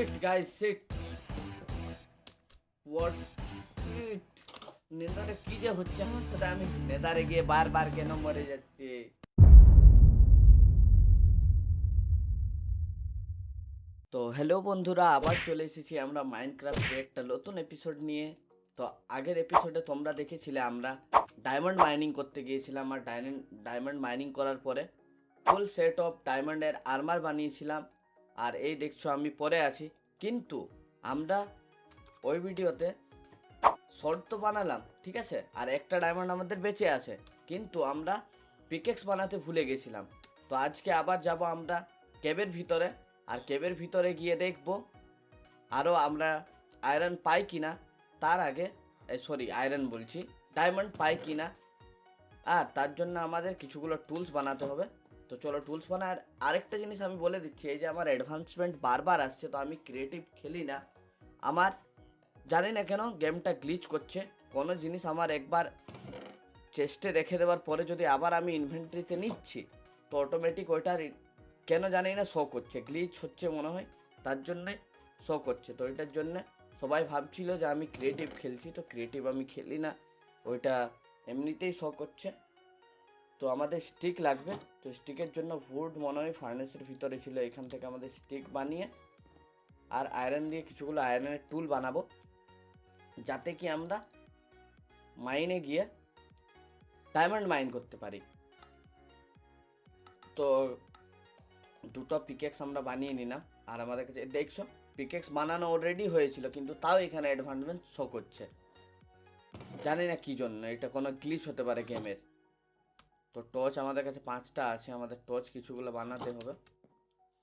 Sit, guys, sit. What? নেদারে কি যে হচ্ছে আমার সাথে? আমি নেদারে গিয়ে বারবার কেন মরে যাচ্ছি? তো হ্যালো বন্ধুরা আবার চলে এসেছি আমরা মাইনক্রাফটে একটা নতুন এপিসোড নিয়ে। তো আগের এপিসোডে তোমরা দেখেছিলে আমরা ডায়মন্ড মাইনিং করতে গিয়েছিলাম আর ডায়মন্ড মাইনিং করার পরে ফুল সেট অফ ডায়মন্ডের আর্মার বানিয়েছিলাম। আর এই দেখছ আমি পরে আছি। কিন্তু আমরা ওই ভিডিওতে শর্ট তো বানালাম, ঠিক আছে? আর একটা ডায়মন্ড আমাদের বেঁচে আছে। কিন্তু আমরা পিকেক্স বানাতে ভুলে গেছিলাম। তো আজকে আবার যাব আমরা কেবের ভিতরে। আর কেবের ভিতরে গিয়ে দেখব আরও আমরা আয়রন পাই কিনা। তার আগে সরি আয়রন বলছি। ডায়মন্ড পাই কিনা। আর তার জন্য আমাদের কিছুগুলো টুলস বানাতে হবে। তো চলো টুলস বানায় আর আরেকটা জিনিস আমি বলে দিচ্ছি, এই যে আমার অ্যাডভান্সমেন্ট বারবার আসছে, তো আমি ক্রিয়েটিভ খেলি না। আমার জানি না কেন গেমটা গ্লিচ করছে। কোনো জিনিস আমার একবার চেস্টে রেখে দেওয়ার পরে যদি আবার আমি ইনভেন্টরিতে নিচ্ছি, তো অটোমেটিক ওইটা রি- কেন জানি না শো করছে। গ্লিচ হচ্ছে মনে হয়, তার জন্যে শো করছে। তো ওইটার জন্যে সবাই ভাবছিল যে আমি ক্রিয়েটিভ খেলছি, তো ক্রিয়েটিভ আমি খেলি না। ওইটা এমনিতেই শো করছে। তো আমাদের স্টিক লাগবে। তো স্টিকের জন্য ফুড মনে হয় ফার্নেসের ভিতরে ছিল, এখান থেকে আমাদের স্টিক বানিয়ে আর আয়রন দিয়ে কিছুগুলো আয়রনের টুল বানাবো। যাতে কি আমরা মাইনে গিয়ে ডায়মন্ড মাইন করতে পারি। তো দুটো পিকেক্স আমরা বানিয়ে নিলাম। আর আমাদের কাছে, দেখছ পিকেক্স বানানো অলরেডি হয়েছিল, কিন্তু তাও এখানে অ্যাডভান্সমেন্ট শো করছে। জানি না কি জন্য, এটা কোনো গ্লিচ হতে পারে গেমের তো টর্চ আমাদের কাছে পাঁচটা আছে আমাদের টর্চ কিছুগুলো বানাতে হবে।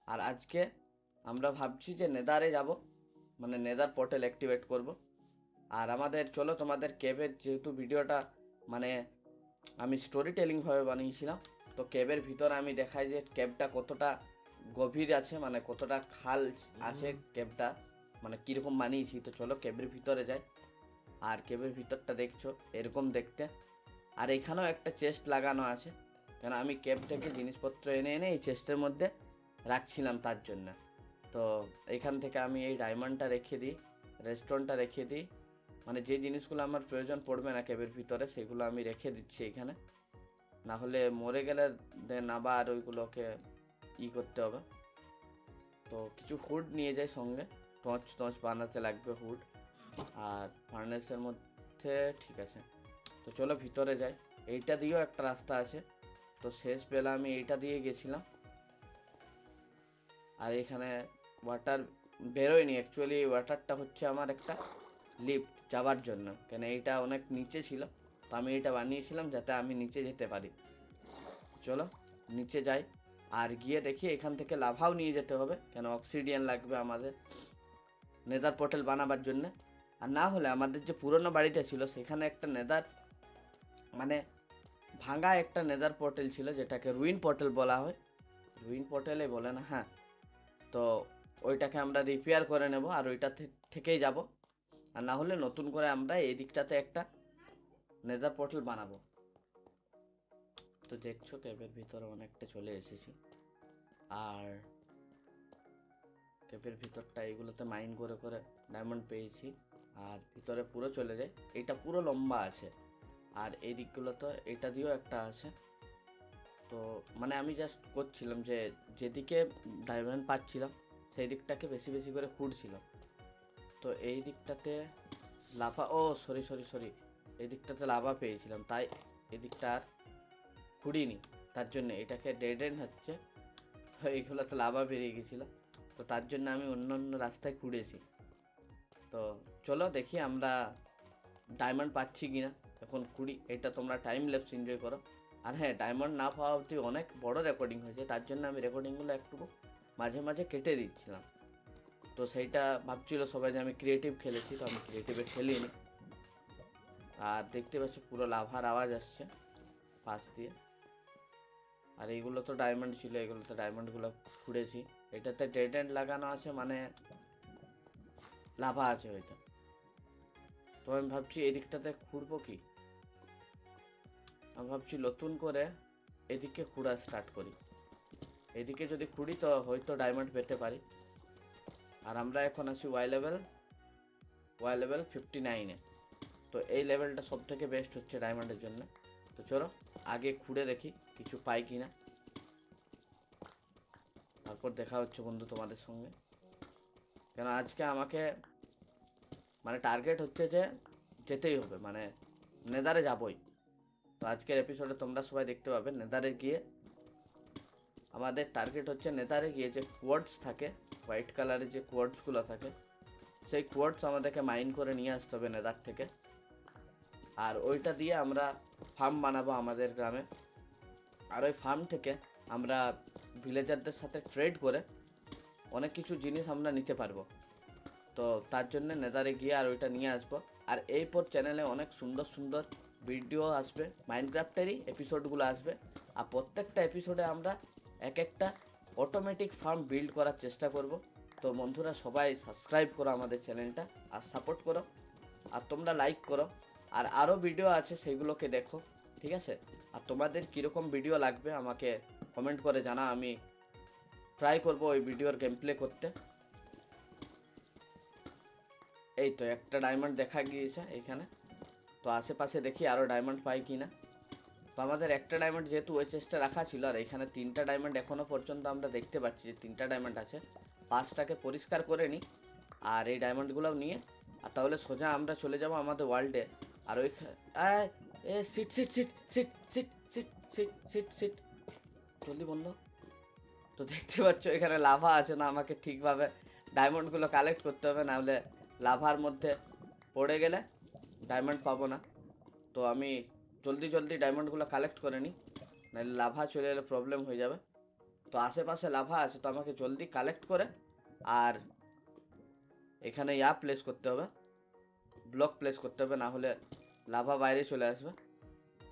আর আজকে আমরা ভাবছি যে নেদারে যাব মানে নেদার পোর্টাল অ্যাক্টিভেট করব। আর আমাদের চলো তোমাদের কেবের যেহেতু ভিডিওটা মানে আমি স্টোরি টেলিংভাবে বানিয়েছিলাম তো কেবের ভিতরে আমি দেখাই যে ক্যাবটা কতটা গভীর আছে মানে কতটা খাল আছে ক্যাবটা মানে কীরকম বানিয়েছি। তো চলো ক্যাবের ভিতরে যাই। আর কেবের ভিতরটা দেখছ এরকম দেখতে। আর এখানেও একটা চেস্ট লাগানো আছে। কেন আমি ক্যাব থেকে জিনিসপত্র এনে এনে এই চেস্টের মধ্যে রাখছিলাম তার জন্য। তো এখান থেকে আমি এই ডায়মন্ডটা রেখে দিই রেস্টুরেন্টটা রেখে দিই। মানে যে জিনিসগুলো আমার প্রয়োজন পড়বে না ক্যাবের ভিতরে, সেগুলো আমি রেখে দিচ্ছি এখানে। না হলে মরে গেলে দেন আবার ওইগুলোকে ই করতে হবে। তো কিছু হুড নিয়ে যাই সঙ্গে। টর্চ টর্চ বানাতে লাগবে হুড আর ফার্নেসের মধ্যে, ঠিক আছে। তো চলো ভিতরে যাই। এইটা দিয়েও একটা রাস্তা আছে। তো শেষ বেলা আমি এইটা দিয়ে গেছিলাম। আর এখানে ওয়াটার বেরোয়নি। অ্যাকচুয়ালি ওয়াটারটা হচ্ছে আমার একটা লিফট যাওয়ার জন্য। কেন এইটা অনেক নিচে ছিল। তো আমি এটা বানিয়েছিলাম যাতে আমি নিচে যেতে পারি। চলো নিচে যাই। আর গিয়ে দেখি এখান থেকে লাভাও নিয়ে যেতে হবে। কেন অক্সিডিয়ান লাগবে আমাদের। নেদার পোর্টাল বানাবার জন্য। আর না হলে আমাদের যে পুরনো বাড়িটা ছিল, সেখানে একটা নেদার মানে ভাঙা একটা নেদার পোর্টাল ছিল, যেটাকে রুইন পোর্টাল বলা হয়। রুইন পোর্টালে বলে না হ্যাঁ। তো ওইটাকে আমরা রিপেয়ার করে নেব, আর ওইটা থেকেই যাব। আর না হলে নতুন করে আমরা এই দিকটাতে একটা নেদার পোর্টাল বানাবো। তো দেখছ ক্যাবের ভিতরে অনেকটা চলে এসেছি। আর ক্যাবের ভিতরটা এইগুলোতে মাইন করে করে ডায়মন্ড পেয়েছি। আর ভিতরে পুরো চলে যায়। এটা পুরো লম্বা আছে। আর এই দিকগুলো তো এটা দিয়েও একটা আছে। তো মানে আমি জাস্ট করছিলাম যে যেদিকে ডায়মন্ড পাচ্ছিলাম, সেই দিকটাকে বেশি বেশি করে খুঁড়ছিলাম তো এই দিকটাতে লাভা ও সরি সরি সরি এই দিকটাতে লাভা পেয়েছিলাম, তাই এই দিকটা আর খুঁড়িনি। তার জন্য এটাকে ডেড এন্ড হচ্ছে, এইগুলোতে লাভা বেরিয়ে গেছিল। তো তার জন্য আমি অন্য অন্য রাস্তায় খুঁড়েছি। তো চলো দেখি আমরা ডায়মন্ড পাচ্ছি কি না এখন কুড়ি এটা তোমরা টাইম ল্যাপস এনজয় করো। আর হ্যাঁ ডায়মন্ড না পাওয়া অবধি অনেক বড় রেকর্ডিং হয়েছে, তার জন্য আমি রেকর্ডিংগুলো একটু মাঝে মাঝে কেটে দিচ্ছিলাম। তো সেইটা ভাবছিল সবাই যে আমি ক্রিয়েটিভ খেলেছি, তো আমি ক্রিয়েটিভে খেলিনি। আর দেখতে পাচ্ছি পুরো লাভার আওয়াজ আসছে পাশ দিয়ে। আর এইগুলো তো ডায়মন্ড ছিল এগুলো তো ডায়মন্ডগুলো খুঁড়েছি। এটাতে ডেড এন্ড লাগানো আছে মানে লাভা আছে হয়তো। তো আমি ভাবছি এই দিকটাতে খুঁড়বো কি? আমি ভাবছি নতুন করে এদিকে খুঁড়া স্টার্ট করি। এদিকে যদি খুঁড়ি তো হয়তো ডায়মন্ড পেতে পারি। আর আমরা এখন আছি Y level Y level fifty নাইনে তো এই লেভেলটা সব থেকে বেস্ট হচ্ছে ডায়মন্ডের জন্য। তো চলো, আগে খুঁড়ে দেখি কিছু পাই কি না তারপর দেখা হচ্ছে বন্ধু তোমাদের সঙ্গে। কেন আজকে আমাকে মানে টার্গেট হচ্ছে যে যেতেই হবে মানে নেদারে যাবই। তো আজকের এপিসোডে তোমরা সবাই দেখতে পাবে নেদারে গিয়ে আমাদের টার্গেট হচ্ছে নেদারে গিয়ে যে কোয়ার্ডস থাকে হোয়াইট কালারের যে কোয়ার্ডসগুলো থাকে, সেই কোয়ার্ডস আমাদেরকে মাইন করে নিয়ে আসতে হবে নেদার থেকে। আর ওইটা দিয়ে আমরা ফার্ম বানাবো আমাদের গ্রামে। আর ওই ফার্ম থেকে আমরা ভিলেজারদের সাথে ট্রেড করে অনেক কিছু জিনিস আমরা নিতে পারব। তো তার জন্য নেদারে গিয়ে আর ওইটা নিয়ে আসব। আর এই পর চ্যানেলে অনেক সুন্দর সুন্দর ভিডিও আসবে মাইনক্রাফ্টেরই এপিসোডগুলো আসবে। আর প্রত্যেকটা এপিসোডে আমরা এক একটা অটোমেটিক ফার্ম বিল্ড করার চেষ্টা করব। তো বন্ধুরা সবাই সাবস্ক্রাইব করো আমাদের চ্যানেলটা আর সাপোর্ট করো। আর তোমরা লাইক করো। আর আরও ভিডিও আছে সেইগুলোকে দেখো, ঠিক আছে? আর তোমাদের কীরকম ভিডিও লাগবে আমাকে কমেন্ট করে জানা আমি ট্রাই করব ওই ভিডিওর গেম প্লে করতে। এই তো একটা ডায়মন্ড দেখা গিয়েছে এইখানে তো আশেপাশে দেখি আরও ডায়মন্ড পাই কি না তো আমাদের একটা ডায়মন্ড যেহেতু ওই চেষ্টা রাখা ছিল, আর এখানে তিনটা ডায়মন্ড এখনও পর্যন্ত আমরা দেখতে পাচ্ছি যে তিনটা ডায়মন্ড আছে। পাঁচটাকে পরিষ্কার করে নিই আর এই ডায়মন্ডগুলোও নিয়ে, আর তাহলে সোজা আমরা চলে যাব আমাদের ওয়ার্ল্ডে আর ওই এ shit shit shit shit shit shit shit shit shit জলদি বন্ধ। তো দেখতে পাচ্ছ এখানে লাভা আছে না, আমাকে ঠিকভাবে ডায়মন্ডগুলো কালেক্ট করতে হবে, নাহলে লাভার মধ্যে পড়ে গেলে ডায়মন্ড পাবো না। তো আমি জলদি জলদি ডায়মন্ডগুলো কালেক্ট করে নিই, নাহলে লাভা চলে এলে প্রবলেম হয়ে যাবে। তো আশেপাশে লাভা আছে, তো আমাকে জলদি কালেক্ট করে আর এখানে ইয়া প্লেস করতে হবে ব্লক প্লেস করতে হবে, না হলে লাভা বাইরে চলে আসবে।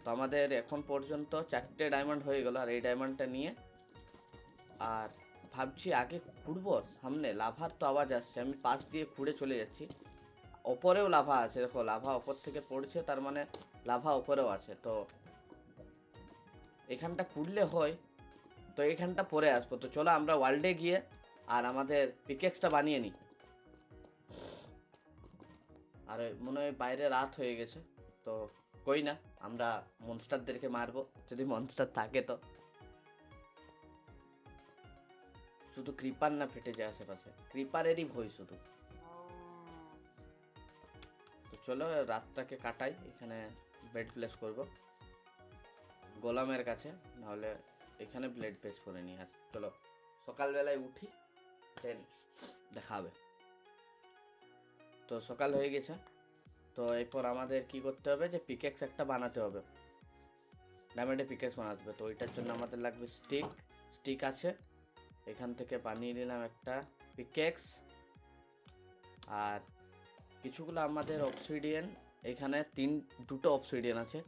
তো আমাদের এখন পর্যন্ত চারটে ডায়মন্ড হয়ে গেল, আর এই ডায়মন্ডটা নিয়ে আর ভাবছি আগে খুঁড়বো সামনে লাভার তো আওয়াজ আসছে, আমি পাশ দিয়ে খুঁড়ে চলে যাচ্ছি। ওপরেও লাভা আছে, দেখো লাভা ওপর থেকে পড়ছে, তার মানে লাভা ওপরেও আছে, তো এখানটা খুঁড়লে হয়, তো এখানটা পরে আসব। তো চলো আমরা ওয়ার্ল্ডে গিয়ে আর আমাদের পিকেক্সটা বানিয়ে নিই। আর, মনে হয় বাইরে রাত হয়ে গেছে, তো কই না, আমরা মনস্টারদেরকে মারবো, যদি মনস্টার থাকে তো। শুধু ক্রিপার না ফেটে যায় আশেপাশে। ক্রিপারেরই ভয় শুধু। তো চলো, রাতটাকে কাটাই, এখানে বেড প্লেস করব। গোলামের কাছে, নাহলে এখানে ব্লেড প্লেস করে নিয়ে আস। চলো, সকালবেলায় উঠি দেন দেখাবে। তো সকাল হয়ে গেছে। তো এরপর আমাদের কি করতে হবে যে পিকেক্স একটা বানাতে হবে। ডায়মন্ডে পিকেক্স বানাতে হবে। তো ওইটার জন্য আমাদের লাগবে স্টিক স্টিক আছে। এখান থেকে বানিয়ে নিলাম একটা পিকেক্স আর কিছুগুলো আমাদের অপসিডিয়ান এখানে তিন, দুটো অপসিডিয়ান আছে।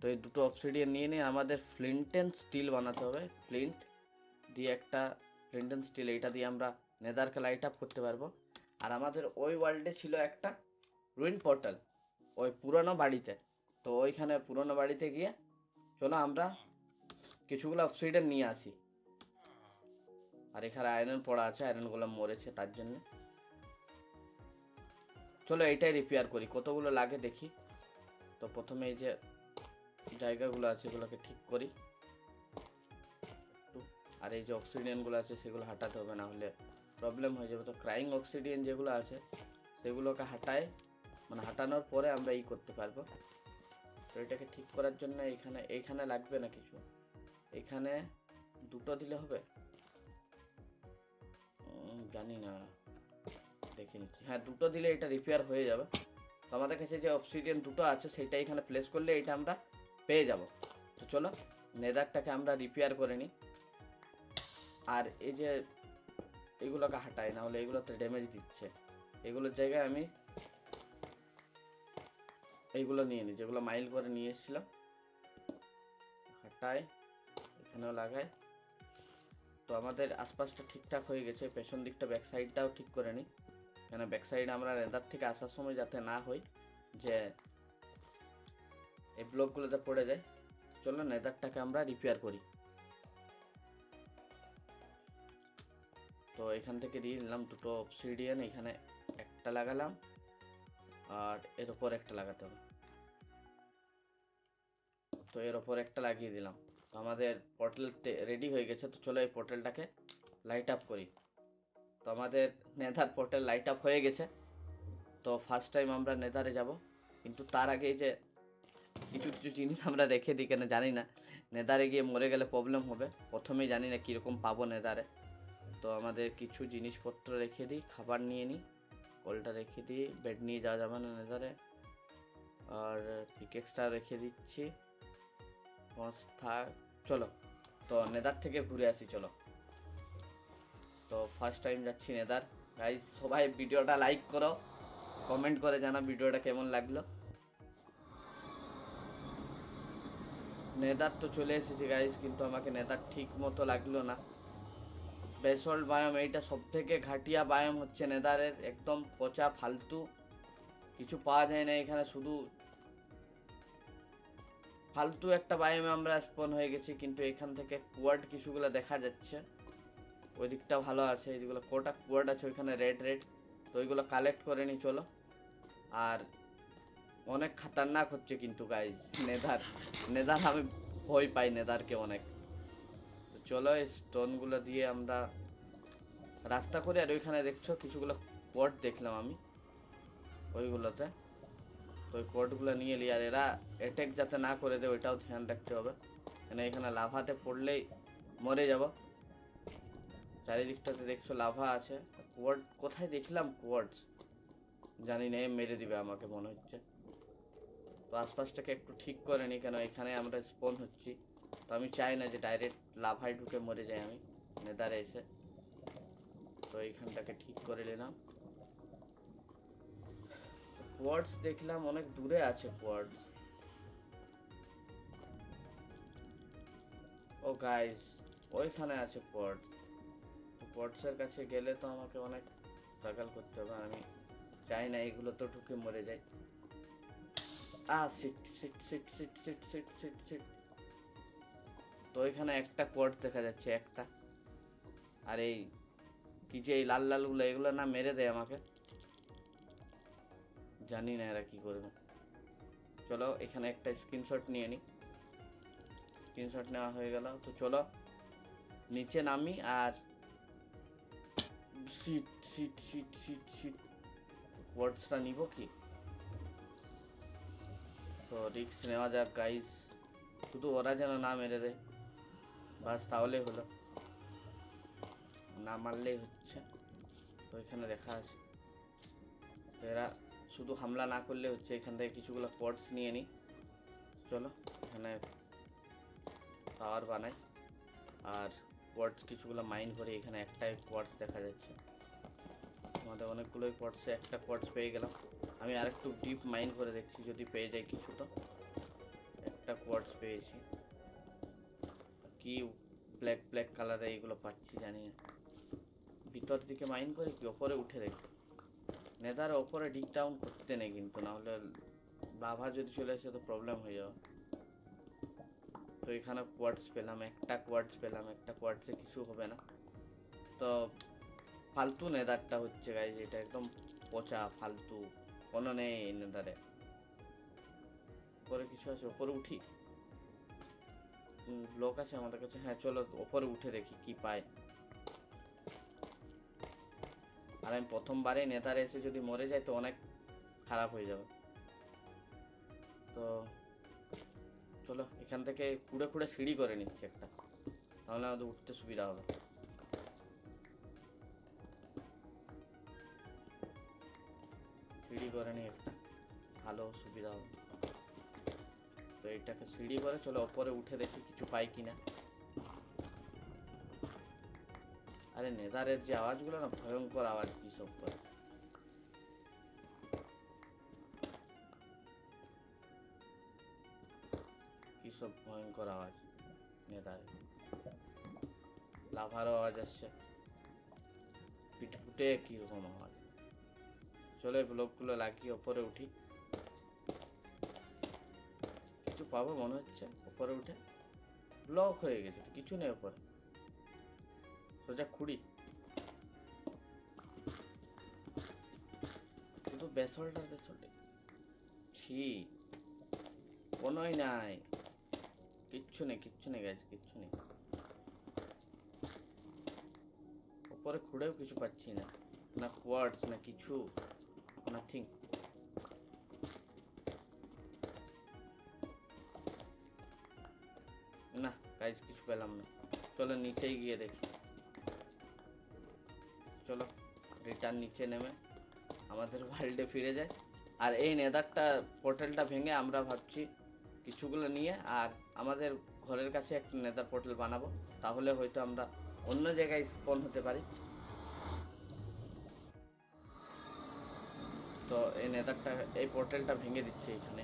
তো এই দুটো অপসিডিয়ান নিয়ে নিয়ে আমাদের ফ্লিন্টেন স্টিল বানাতে হবে। ফ্লিন্ট দিয়ে একটা ফ্লিন্টেন স্টিল এইটা দিয়ে আমরা নেদারকে লাইট আপ করতে পারব। আর আমাদের ওই ওয়ার্ল্ডে ছিল একটা রুইন পোর্টাল ওই পুরনো বাড়িতে। তো ওইখানে পুরনো বাড়িতে গিয়ে চলো আমরা কিছুগুলো অপসিডিয়ান নিয়ে আসি। আর এখানে আয়রন পড়া আছে আয়রনগুলো মরেছে তার জন্য। চলো এইটাই রিপেয়ার করি, কতগুলো লাগে দেখি। তো প্রথমে এই যে জায়গাগুলো আছে এগুলোকে ঠিক করি। আর এই যে অক্সিডিয়ানগুলো আছে সেগুলো হাঁটাতে হবে, না হলে প্রবলেম হয়ে যাবে। তো ক্রাইং অক্সিডিয়ান যেগুলো আছে, সেগুলোকে হাঁটায় মানে হাঁটানোর পরে আমরা ই করতে পারব। তো এটাকে ঠিক করার জন্য এখানে এইখানে লাগবে না কিছু। এখানে দুটো দিলে হবে? জানি না দেখে নিচ্ছি হ্যাঁ দুটো দিলে এটা রিপেয়ার হয়ে যাবে। তো আমাদের কাছে যে অপসিডিয়ান দুটো আছে সেটা এখানে প্লেস করলে এটা আমরা পেয়ে যাব। তো চলো, নেদারটাকে আমরা রিপেয়ার করে নিই। আর এই যে এগুলোকে হাঁটাই না হলে এগুলোতে ড্যামেজ দিচ্ছে। এগুলোর জায়গায় আমি এইগুলো নিয়ে নিই, যেগুলো মাইল করে নিয়ে এসেছিলাম। হাঁটাই, এখানেও লাগাই। তো আমাদের আশপাশটা ঠিকঠাক হয়ে গেছে, পেছন দিকটা ব্যাক সাইডটাও ঠিক করে নিই কেন ব্যাক সাইডে আমরা নেদার থেকে আসার সময় যাতে না হই, যে এই ব্লকগুলোতে পড়ে যায়, চলো নেদারটাকে আমরা রিপেয়ার করি। তো এখান থেকে দিয়ে নিলাম দুটো অবসিডিয়ান এখানে একটা লাগালাম, আর এর ওপর একটা লাগাতে হবে। তো এর ওপর একটা লাগিয়ে দিলাম। তো আমাদের পোর্টাল রেডি হয়ে গেছে, তো চলো এই পোর্টালটাকে লাইট আপ করি। তো আমাদের নেদার পোর্টাল লাইট আপ হয়ে গেছে। তো ফার্স্ট টাইম আমরা নেদারে যাব। কিন্তু তার আগে যে কিছু কিছু জিনিস আমরা রেখে দিই কেন জানি না। নেদারে গিয়ে মরে গেলে প্রবলেম হবে। প্রথমেই জানি না কীরকম পাবো নেদারে তো আমাদের কিছু জিনিসপত্র রেখে দিই, খাবার নিয়ে নিই। কলটা রেখে দিই বেড নিয়ে যাওয়া যাবে না নেদারে আর পিকেক্সটা রেখে দিচ্ছি। বস থাক চলো। তো নেদার থেকে ঘুরে আসি, চলো। তো ফার্স্ট টাইম যাচ্ছি নেদার। গাইজ সবাই ভিডিওটা লাইক করো কমেন্ট করে জানা ভিডিওটা কেমন লাগল। নেদার তো চলে এসেছে গাইজ কিন্তু আমাকে নেদার ঠিক মতো লাগল না। বেসল্ট বায়াম, এইটা সব থেকে ঘাটিয়া বায়াম হচ্ছে নেদারের, একদম পচা, ফালতু। কিছু পাওয়া যায় না এখানে, শুধু ফালতু একটা বায়ামে আমরা স্পন হয়ে গেছি, কিন্তু এখান থেকে কুয়ার্ড কিছুগুলো দেখা যাচ্ছে। ওই দিকটা ভালো আছে এইগুলো কোটা কুয়ার্ড আছে, ওইখানে রেড রেড তো ওইগুলো কালেক্ট করে নি চলো। আর অনেক খাতারনাক হচ্ছে কিন্তু গাইজ নেদার। নেদার আমি ভয় পাই, নেদারকে অনেক। চলো, এই স্টোনগুলো দিয়ে আমরা রাস্তা করে। আর ওইখানে দেখছ, কিছুগুলো কোয়ার্ড দেখলাম আমি, ওইগুলোতে। তো ওই কোয়ার্ডগুলো নিয়ে এলি আর এরা অ্যাটাক যাতে না করে দেয় ওইটাও ধ্যান রাখতে হবে। কেন এখানে লাভাতে পড়লেই মরে যাব। চারিদিকটাতে দেখছ লাভা আছে। কোয়ার্ড কোথায় দেখলাম কোয়ার্ডস জানি না মেরে দিবে আমাকে মনে হচ্ছে। তো আশপাশটাকে একটু ঠিক করে নি, কেন এখানে আমরা স্পন হচ্ছি। তো আমি চাই না যে ডাইরেক্ট লাভায় ঢুকে মরে যাই আমি। নেদারে এসে। তো এইখানটাকে ঠিক করে নিলাম। কোয়ার্ডস দেখলাম, অনেক দূরে আছে কোয়ার্ডস ও গাইস ওইখানে আছে কোয়ার্ড কোয়ার্ডসের কাছে গেলে তো আমাকে অনেক স্ট্রাগল করতে হবে আমি চাই না এগুলো তো ঢুকে মরে যাই আ shit shit shit shit shit shit shit shit তো এখানে একটা কোয়ার্ড দেখা যাচ্ছে, একটা। আর এই কি যে এই লাল লালগুলো এগুলো না মেরে দেয় আমাকে। জানি না এরা কি করবে। চলো, এখানে একটা স্ক্রিনশট নিয়ে নিই স্ক্রিনশট নেওয়া হয়ে গেল। তো চলো, নিচে নামি আর shit shit shit shit shit ওয়ার্ডসটা নিব কি? তো রিক্স নেওয়া যাক গাইস শুধু ওরা যেন না মেরে দেয়। বাস তাহলেই হলো। না মারলেই হচ্ছে। তো এখানে দেখা আছে। এরা শুধু হামলা না করলে হচ্ছে এখান থেকে কিছুগুলো কোয়ার্ডস নিয়ে নিই। চলো, এখানে টাওয়ার বানাই। আর কোয়ার্ডস কিছুগুলো মাইন করে এখানে একটাই কোয়ার্ডস দেখা যাচ্ছে। আমাদের অনেকগুলোই কোয়ার্ডসে একটা কোয়ার্ডস পেয়ে গেলাম। আমি আরেকটু ডিপ মাইন করে দেখছি, যদি পেয়ে যাই কিছু তো। একটা কোয়ার্ডস পেয়েছি। কি ব্ল্যাক ব্ল্যাক কালারে এইগুলো পাচ্ছি জানি না। ভিতর দিকে মাইন করে কি? ওপরে উঠে দেখতে নেতার ওপরে ডিক ডাউন করতে নেই কিন্তু না হলে লাভা যদি চলে আসে তো প্রবলেম হয়ে যাবে। তো এখানে কোয়ার্ডস পেলাম, একটা কোয়ার্ডস পেলাম, একটা কোয়ার্ডসে কিছু হবে না। তো ফালতু নেদারটা হচ্ছে গাইজ এটা একদম পচা, ফালতু, কোনো নেই এই নেদারে উপরে কিছু আছে ওপরে উঠি। ব্লক আছে আমাদের কাছে হ্যাঁ চলো ওপরে উঠে দেখি কি পায়। আর আমি প্রথমবারে নেতারে এসে যদি মরে যায় তো অনেক খারাপ হয়ে যাবে। তো চলো, এখান থেকে কুড়ে কুড়ে সিঁড়ি করে নিচ্ছি একটা। তাহলে আমাদের উঠতে সুবিধা হবে। সিঁড়ি করে নিই একটা ভালো সুবিধা হবে। তো এইটাকে সিঁড়ি করে চলো, ওপরে উঠে দেখি কিছু পাই কিনা। আরে নেদারের যে আওয়াজগুলো না, ভয়ঙ্কর আওয়াজ কি সব করে। কি সব ভয়ঙ্কর আওয়াজ নেদারে লাভারও আওয়াজ আসছে। পিটপুটে কীরকম আওয়াজ। চলে ব্লকগুলো লাগিয়ে ওপরে উঠি। কিছু পাবো মনে হচ্ছে? ওপরে উঠে। ব্লক হয়ে গেছে কিছু নেই ওপরে। সোজা খুঁড়ি। শুধু বেসল্ট। আর ছি, কোনোই নাই। কিচ্ছু নেই কিচ্ছু নেই গাছ কিচ্ছু নেই। উপরে খুঁড়েও কিছু পাচ্ছি না। না কোয়ার্ডস না কিছু নাথিং না কাজ কিছু পেলাম না। চলো নিচেই গিয়ে দেখি। চলো রিটার্ন নিচে নেমে আমাদের ওয়ার্ল্ডে ফিরে যায় আর এই নেদারটা পোর্টালটা ভেঙে আমরা ভাবছি কিছুগুলো নিয়ে, আর আমাদের ঘরের কাছে একটা নেদার পোর্টাল বানাবো। তাহলে হয়তো আমরা অন্য জায়গায় স্পন হতে পারি। তো এই নেদারটা এই পোর্টালটা ভেঙে দিচ্ছে এখানে।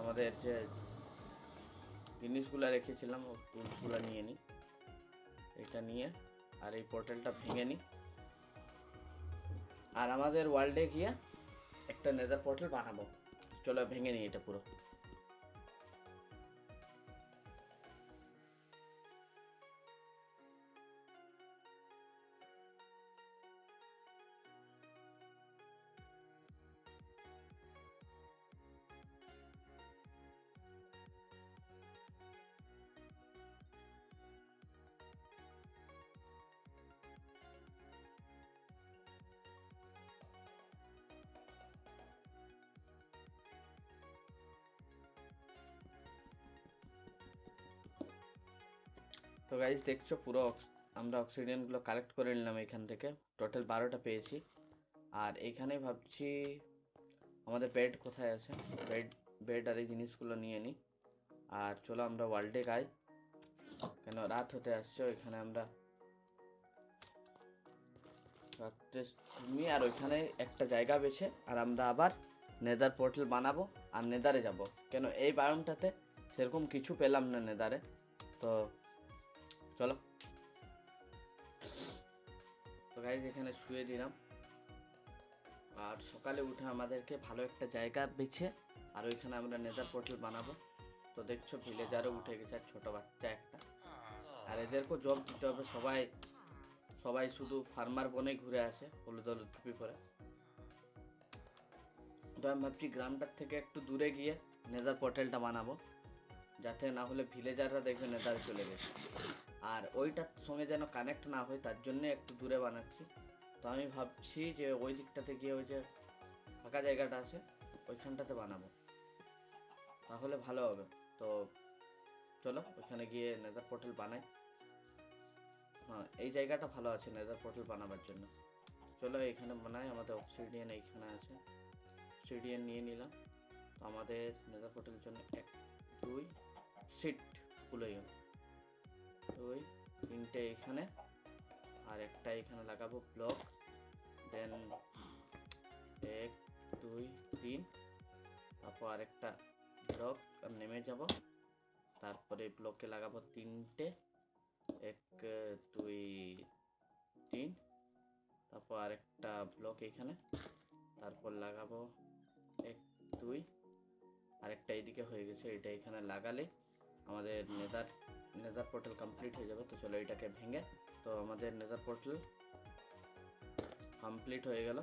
আমাদের যে জিনিসগুলো রেখেছিলাম টুলসগুলো নিয়ে নিই এটা নিয়ে আর এই পোর্টালটা ভেঙে নিই আর আমাদের ওয়ার্ল্ডে গিয়ে একটা নেদার পোর্টাল বানাবো। চলো ভেঙে নিই এটা পুরো। তো গাইজ দেখছ পুরো আমরা অক্সিজেনগুলো কালেক্ট করে নিলাম এখান থেকে। টোটাল বারোটা পেয়েছি। আর এখানে ভাবছি আমাদের বেড কোথায় আছে? বেড বেড আর এই জিনিসগুলো নিয়ে নিই আর চলো আমরা ওয়ার্ল্ডে গাই। কেন, রাত হতে আসছে, ওইখানে আমরা রাত্রে ঘুমিয়ে আর ওইখানে একটা জায়গা বেছে, আর আমরা আবার নেদার পোর্টাল বানাবো, আর নেদারে যাব। কেন, এই বায়নটাতে সেরকম কিছু পেলাম না নেদারে তো চলো। তো গাইজ এখানে শুয়ে দিলাম। আর সকালে উঠে আমাদেরকে ভালো একটা জায়গা বেছে, আর ওইখানে আমরা নেদার পোর্টাল বানাবো। তো দেখছ ভিলেজারও উঠে গেছে, আর ছোটো বাচ্চা একটা। আর এদেরকেও জব দিতে হবে, সবাই সবাই শুধু ফার্মার বনে ঘুরে আসে, হলুদ হলুদ টুপি পরে। তো আমি ভাবছি গ্রামটার থেকে একটু দূরে গিয়ে নেদার পোর্টালটা বানাবো, যাতে না হলে ভিলেজাররা দেখবে নেদার চলে গেছে। আর ওইটার সঙ্গে যেন কানেক্ট না হয়, তার জন্য একটু দূরে বানাচ্ছি। তো আমি ভাবছি যে ওই দিকটাতে গিয়ে ওই যে ফাঁকা জায়গাটা আছে, ওইখানটাতে বানাবো। তাহলে ভালো হবে। তো চলো, ওইখানে গিয়ে নেদার পোর্টাল বানাই। হ্যাঁ এই জায়গাটা ভালো আছে নেদার পোর্টাল বানাবার জন্য। চলো, এখানে বানাই। আমাদের অক্সিডিয়ান এইখানে আছে। অক্সিডিয়ান নিয়ে নিলাম। তো আমাদের নেদার পোর্টালের জন্য এক, দুই সিট খুলে গেল। দুই, তিনটে এখানে। আর একটা এখানে লাগাবো ব্লক দেন এক, দুই, তিন। তারপর আরেকটা ব্লক নেমে যাব। তারপরে ব্লকে লাগাবো তিনটে। এক, দুই, তিন। তারপর আরেকটা ব্লক এখানে। তারপর লাগাবো এক, দুই। আরেকটা এইদিকে হয়ে গেছে, এটা এখানে লাগালে আমাদের নেদার নেদার পোর্টাল কমপ্লিট হয়ে যাবে, তো চলো এটাকে ভেঙে, তো আমাদের নেদার পোর্টাল কমপ্লিট হয়ে গেল।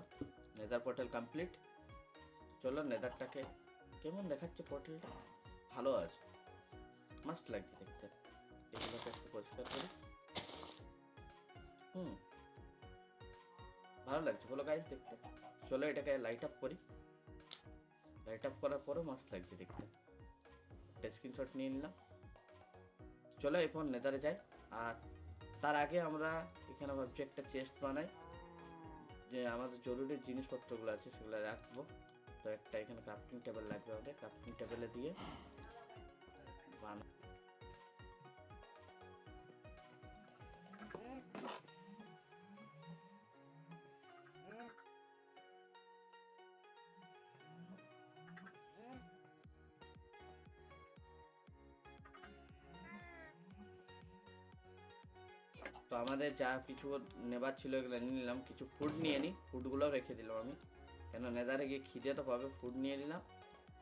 নেদার পোর্টাল কমপ্লিট চলো নেদারটাকে কেমন দেখাচ্ছে পোর্টালটা ভালো আছে। মাস্ট লাগছে দেখতে। এগুলোকে একটু পরিষ্কার করি। হুম। ভালো লাগছে। বলো গাইজ দেখতে। চলো এটাকে লাইট আপ করি। লাইট আপ করার পরেও মাস্ট লাগছে দেখতে। স্ক্রিনশট নিয়ে নিলাম। চলো এরপর নেদারে যাই। আর তার আগে আমরা এখানে ভাবছি একটা চেস্ট বানাই। যে আমাদের জরুরি জিনিসপত্রগুলো আছে সেগুলো রাখব। তো একটা এখানে ক্রাফটিং টেবিল লাগবে আমাদের। ক্রাফটিং টেবিলে দিয়ে বানা আমাদের যা কিছু নেবার ছিল এগুলো নিলাম। কিছু ফুড নিয়ে নিই ফুডগুলোও রেখে দিলাম আমি। কেন, নেদারে গিয়ে খিদে তো পাবে ফুড নিয়ে নিলাম।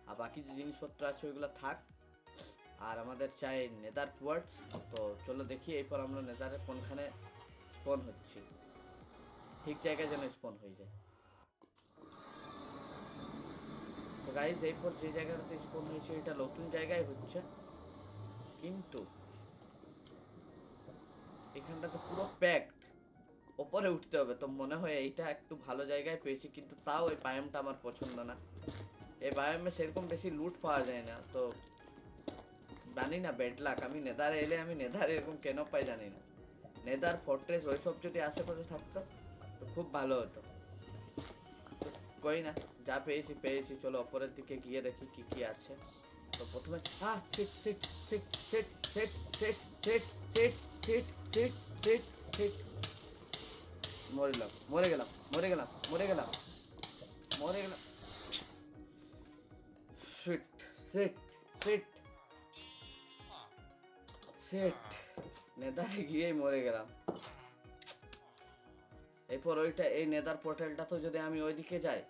আর বাকি যে জিনিসপত্র আছে ওইগুলো থাক। আর আমাদের চাই নেদার টুয়ার্ডস তো চলো দেখি, এরপর আমরা নেদারে কোনখানে স্পন হচ্ছি। ঠিক জায়গায় যেন স্পন হয়ে যায়। গাইস এরপর যে জায়গাটাতে স্পন হয়েছে, এটা নতুন জায়গায় হচ্ছে। কিন্তু এখানটাতে পুরো প্যাকড ওপরে উঠতে হবে তো মনে হয় এইটা একটু ভালো জায়গায় পেয়েছি, কিন্তু তাও এই বায়ামটা আমার পছন্দ না। এই বায়ামে সেরকম বেশি লুট পাওয়া যায় না, তো জানি না বেড লাক আমি নেদারে এলে আমি নেদারে এরকম কেন পাই জানি না। নেদার ফর্ট্রেস ওইসব যদি আশেপাশে থাকতো, তো খুব ভালো হতো। তো কই না, যা পেয়েছি পেয়েছি। চলো অপরের দিকে গিয়ে দেখি কি কি আছে। তো প্রথমে হ্যাঁ shit shit shit shit shit shit shit shit shit shit shit মরিলাম মরে গেলাম মরে গেলাম মরে গেলাম মরে গেলাম নেদারে গিয়েই মরে গেলাম। এরপর ওইটা, এই নেদার পোর্টালটা তো যদি আমি ওইদিকে যাই,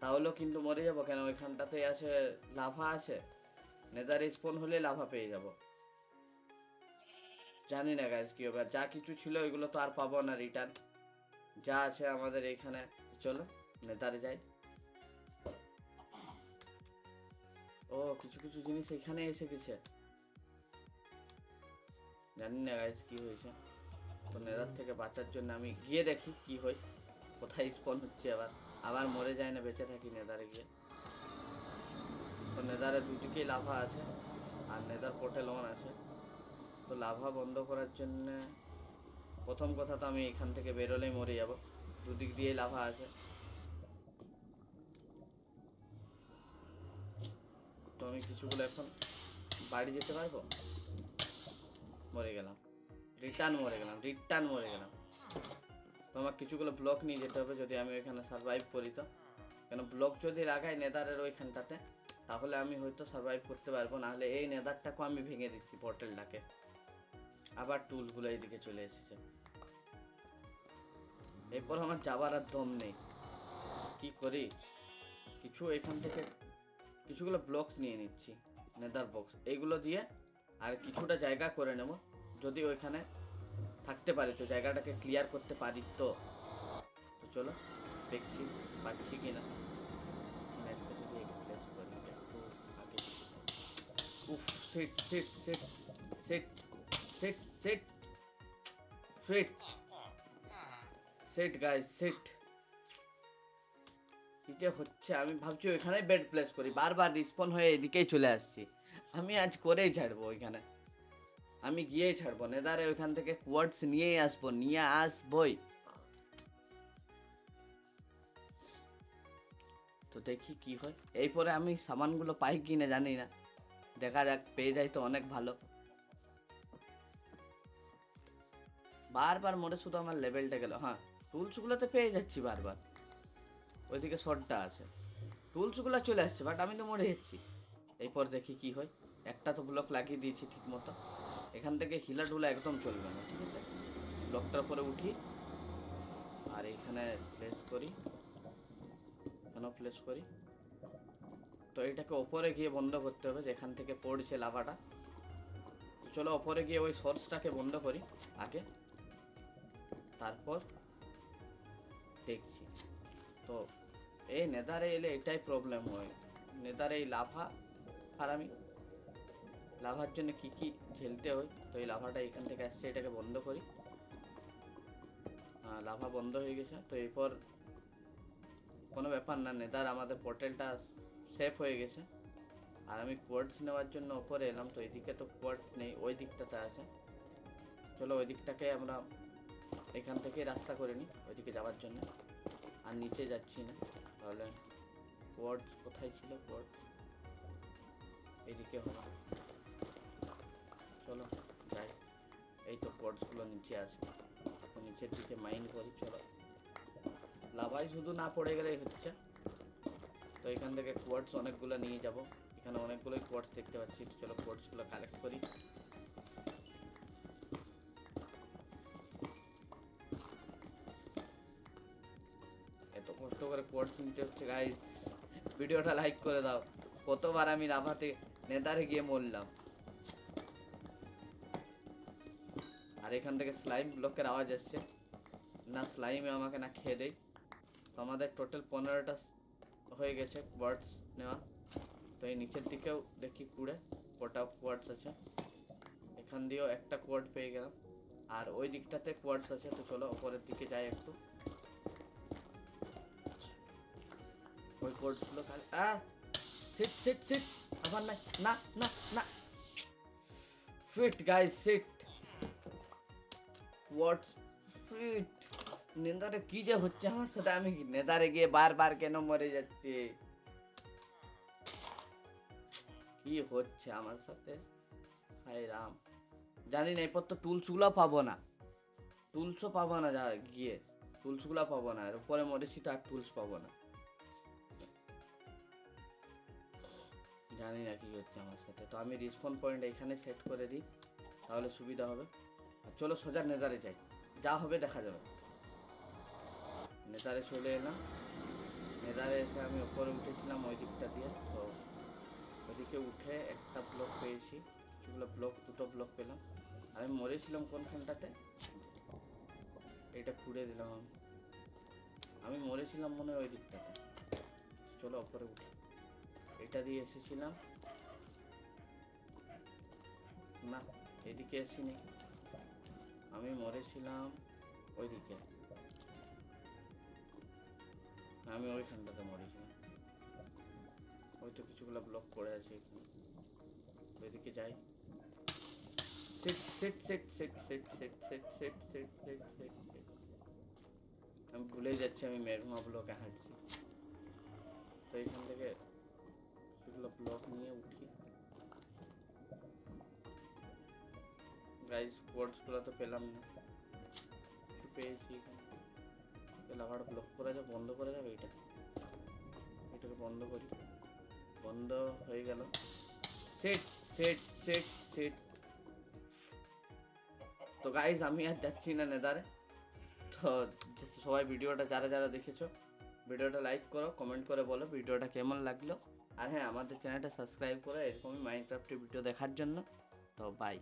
তাহলেও কিন্তু মরে যাব কেন? ওইখানটাতে আছে, লাভা আছে। নেদার স্পন হলে লাভা পেয়ে যাব। জানি না গাইজ কি হবে যা কিছু ছিল ওইগুলো তো আর পাবো না রিটার্ন যা আছে আমাদের এখানে। চলো নেদারে যাই। ও, কিছু কিছু জিনিস এখানে এসে গেছে। জানি না গাইজ কি হয়েছে। তো নেদার থেকে বাঁচার জন্য আমি গিয়ে দেখি কি হয়। কোথায় স্পন হচ্ছে আবার। আবার মরে যায় না, বেঁচে থাকি নেদারে গিয়ে। তো নেদারে দুটিকেই লাভা আছে। আর নেদার পোর্টাল অন আছে। তো লাভা বন্ধ করার জন্য প্রথম কথা তো আমি এখান থেকে বেরোলেই মরে যাব। দুদিক দিয়েই লাভা আছে। তো আমি কিছুগুলো এখন বাড়ি যেতে পারব? মরে গেলাম। রিটার্ন মরে গেলাম, রিটার্ন মরে গেলাম। তো আমার কিছুগুলো ব্লক নিয়ে যেতে হবে যদি আমি ওইখানে সার্ভাইভ করি তো। কেন ব্লক যদি লাগাই নেদারের ওইখানটাতে, তাহলে আমি হয়তো সার্ভাইভ করতে পারব। নাহলে এই নেদারটাকেও আমি ভেঙে দিচ্ছি পোর্টালটাকে আবার টুলসগুলো এইদিকে চলে এসেছে। এরপর আমার যাবার আর দম নেই। কি করি? কিছু এখান থেকে কিছুগুলো ব্লকস নিয়ে নিচ্ছি নেদার বক্স এইগুলো দিয়ে আর কিছুটা জায়গা করে নেব। যদি ওইখানে থাকতে পারি তো, জায়গাটাকে ক্লিয়ার করতে পারি তো। চলো, দেখছি পাচ্ছি কি না উফ shit shit shit shit shit shit shit shit guys shit কি যে হচ্ছে? আমি ভাবছি ওইখানে বেড প্লেস করি। বারবার রিসপন হয়ে এদিকেই চলে আসছি। আমি আজ করেই ছাড়বো ওইখানে। আমি গিয়েই ছাড়বো। নেদারে ওইখান থেকে কোয়ার্ডস নিয়েই আসব, নিয়ে আসবই। তো দেখি কি হয়। এই পরে আমি সামানগুলো পাই কি না জানি না। দেখা যাক, পেয়ে যাই তো অনেক ভালো। বারবার মরে শুধু আমার লেভেলটা গেল হ্যাঁ। টুলসগুলোতে পেয়ে যাচ্ছি বারবার। ওইদিকে শর্টটা আছে। টুলসগুলো চলে আসছে, বাট আমি তো মরে যাচ্ছি। এরপর দেখি কি হয়। একটা তো ব্লক লাগিয়ে দিয়েছি ঠিক মতো এখান থেকে হিলা ডুলা একদম চলবে না, ঠিক আছে? ব্লকটার পরে উঠি। আর এখানে প্লেস করি। কেন প্লেস করি। তো এটাকে ওপরে গিয়ে বন্ধ করতে হবে, যেখান থেকে পড়ছে লাভাটা চলো ওপরে গিয়ে ওই সর্সটাকে বন্ধ করি, আগে। তারপর দেখছি। তো এই নেদারে এলে এটাই প্রবলেম হয়। নেদারে এই লাভা আর আমি, লাভার জন্য কি কি ঝেলতে হয়? তো এই লাভাটা এখান থেকে আসছে, এটাকে বন্ধ করি। লাভা বন্ধ হয়ে গেছে। তো এরপর কোনো ব্যাপার না, নেদার আমাদের পোর্টালটা সেফ হয়ে গেছে। আর আমি কোয়ার্ডস নেওয়ার জন্য ওপরে এলাম, তো এদিকে তো কোয়ার্ডস নেই, ওই দিকটাতে আছে। চলো ওই দিকটাকে আমরা এখান থেকে রাস্তা করে নিই ওইদিকে যাওয়ার জন্য। আর নিচে যাচ্ছি না, তাহলে কোয়ার্ডস কোথায় ছিল? কোয়ার্ডস এদিকে হবে। চলো, যাই। এই তো কোয়ার্ডসগুলো নিচে আছে। নিচের দিকে মাইন্ড করি, চলো। লাভাই শুধু না পড়ে গেলেই হচ্ছে। তো এখান থেকে কোয়ার্ডস অনেকগুলো নিয়ে যাব। এখানে অনেকগুলোই কোয়ার্ডস দেখতে পাচ্ছি। চলো কোয়ার্ডসগুলো কালেক্ট করি। করে কোয়ার্ডস নিতে হচ্ছে গাইস ভিডিওটা লাইক করে দাও। কতবার আমি রাভাতে নেদারে গিয়ে মরলাম। আর এখান থেকে স্লাইম ব্লকের আওয়াজ আসছে। না স্লাইমে আমাকে না খেয়ে দেয়। তো আমাদের টোটাল পনেরোটা হয়ে গেছে কোয়ার্টস নেওয়া। তো এই নিচের দিকেও দেখি কুড়ে কটা কোয়ার্টস আছে। এখান দিয়েও একটা কোয়ার্ট পেয়ে গেলাম। আর ওই দিকটাতে কোয়ার্টস আছে, তো চলো, ওপরের দিকে যাই একটু। ওই কোয়ার্টসগুলো খালি আ? সিট সিট সিট আবার না না না না। Shit guys shit what's shit নেদারে কি যে হচ্ছে আমার সাথে? আমি নেদারে গিয়ে বারবার কেন মরে যাচ্ছে? কি হচ্ছে আমার সাথে? হায় রাম। জানি না এরপর তো টুলসগুলো পাবো না। টুলসও পাবো না যা গিয়ে। টুলসগুলো পাবো না। এর উপরে মরেছি তো আর টুলস পাবো না। জানি না কি হচ্ছে আমার সাথে। তো আমি রিসপন পয়েন্ট এখানে সেট করে দিই, তাহলে সুবিধা হবে। আর চলো সোজা নেদারে যাই, যা হবে দেখা যাবে। নেদারে চলে এলাম। নেদারে এসে আমি ওপরে উঠেছিলাম ওই দিকটা দিয়ে, তো ওইদিকে উঠে একটা ব্লক পেয়েছি। সেগুলো ব্লক দুটো ব্লক পেলাম। আমি মরেছিলাম কোনখানটাতে? এটা খুঁড়ে দিলাম আমি। আমি মরেছিলাম মনে হয় ওই দিকটাতে। চলো ওপরে উঠি। এটা দিয়ে এসেছিলাম না এদিকে এসিনি আমি মরেছিলাম ওইদিকে আমি ওইখানটাতে মরেছিলাম ওই তো কিছুগুলো ব্লক করে আছে ওইদিকে যাই shit shit shit shit shit shit shit shit shit shit shit আমি ভুলে যাচ্ছি আমি মেঘমা ব্লকে হাঁটছি তো এখান থেকে সেগুলো ব্লক নিয়ে উঠি। গাইস কোয়ার্ডসগুলো তো পেলাম না। পেয়েছি লাভার ব্লক করা যাবে বন্ধ করা যাবে এটা এটাকে বন্ধ করি। বন্ধ হয়ে গেল। সেট সেট সেট সেট তো গাইস আমি আর যাচ্ছি না নেদারে। তো সবাই ভিডিওটা যারা যারা দেখেছ, ভিডিওটা লাইক করো কমেন্ট করে বলো ভিডিওটা কেমন লাগল। আর হ্যাঁ আমাদের চ্যানেলটা সাবস্ক্রাইব করে এরকমই মাইনক্রাফ্টের ভিডিও দেখার জন্য। তো বাই